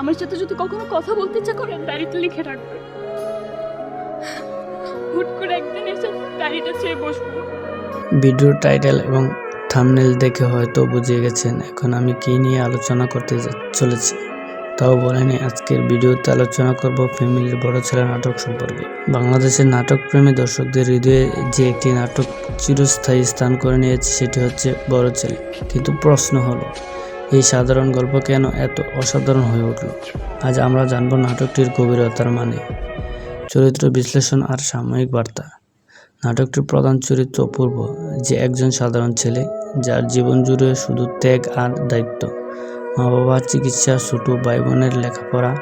আমার সাথে যদি কখনো কথা বলতে ইচ্ছা করেন লিখে রাখবেন হুট করে একদিন এসে ডায়েরিটা চেয়ে বসবো। ভিডিওর টাইটেল এবং থামনেল দেখে হয়তো বুঝে গেছেন এখন আমি কী নিয়ে আলোচনা করতে চলেছি। তাও বলেনি, আজকের ভিডিওতে আলোচনা করব ফ্যামিলির বড় ছেলে নাটক সম্পর্কে। বাংলাদেশের নাটক প্রেমী দর্শকদের হৃদয়ে যে একটি নাটক চিরস্থায়ী স্থান করে নিয়েছে, সেটি হচ্ছে বড় ছেলে। কিন্তু প্রশ্ন হলো এই সাধারণ গল্প কেন এত অসাধারণ হয়ে উঠল? আজ আমরা জানব নাটকটির গভীরতার মানে। চরিত্র বিশ্লেষণ আর সাময়িক বার্তা। নাটকটির প্রধান চরিত্র অপূর্ব, যে একজন সাধারণ ছেলে যার জীবন জুড়ে শুধু ত্যাগ আর দায়িত্ব। মা বাবার চিকিৎসা, ছোট ভাই বোনের লেখাপড়া,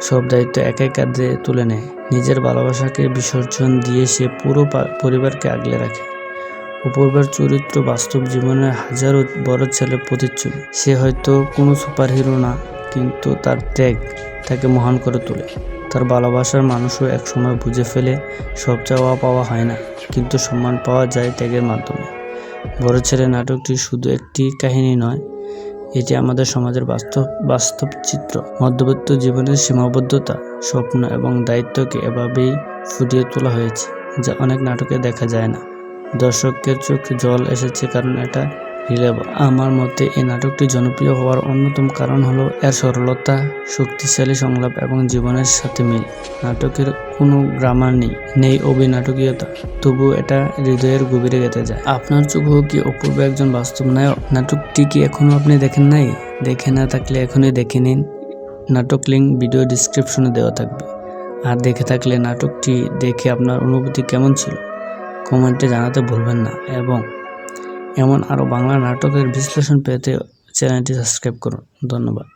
সব দায়িত্ব একা কাঁধে তুলে নেয়। নিজের ভালোবাসাকে বিসর্জন দিয়ে সে পুরো পরিবারকে আগলে রাখে। অপূর্বের চরিত্র বাস্তব জীবনের হাজারো বড় ছেলের প্রতিচ্ছবি। সে হয়তো কোনো সুপারহিরো না, কিন্তু তার ত্যাগ তাকে মহান করে তোলে। তার ভালোবাসার মানুষও একসময় বুঝে ফেলে সব চাওয়া পাওয়া হয় না, কিন্তু সম্মান পাওয়া যায় ত্যাগের মাধ্যমে। বড় ছেলে নাটকটি শুধু একটি কাহিনী নয়, এটি আমাদের সমাজের বাস্তব বাস্তব চিত্র। মধ্যবিত্ত জীবনের সীমাবদ্ধতা, স্বপ্ন এবং দায়িত্বকে এভাবেই ফুটিয়ে তোলা হয়েছে, যা অনেক নাটকে দেখা যায় না। দর্শকের চোখে জল এসেছে কারণ এটা রিলেবল আমার মতে এই নাটকটি জনপ্রিয় হওয়ার অন্যতম কারণ হলো এর সরলতা, শক্তিশালী সংলাপ এবং জীবনের সাথে মিল। নাটকের কোনো গ্রামার নেই নেই অভিনাটকীয়তা তবু এটা হৃদয়ের গভীরে গেঁথে যায়। আপনার চোখেও কি অপূর্ব একজন বাস্তব নায়ক নাটকটি কি এখনও আপনি দেখেন নাই? দেখে না থাকলে এখনই দেখে নিন। নাটক লিঙ্ক ভিডিও ডিসক্রিপশনে দেওয়া থাকবে। আর দেখে থাকলে নাটকটি দেখে আপনার অনুভূতি কেমন ছিল? কমেন্টে জানাতে ভুলবেন না এবং এমন আরও বাংলা নাটকের বিশ্লেষণ পেতে চ্যানেলটি সাবস্ক্রাইব করুন। ধন্যবাদ।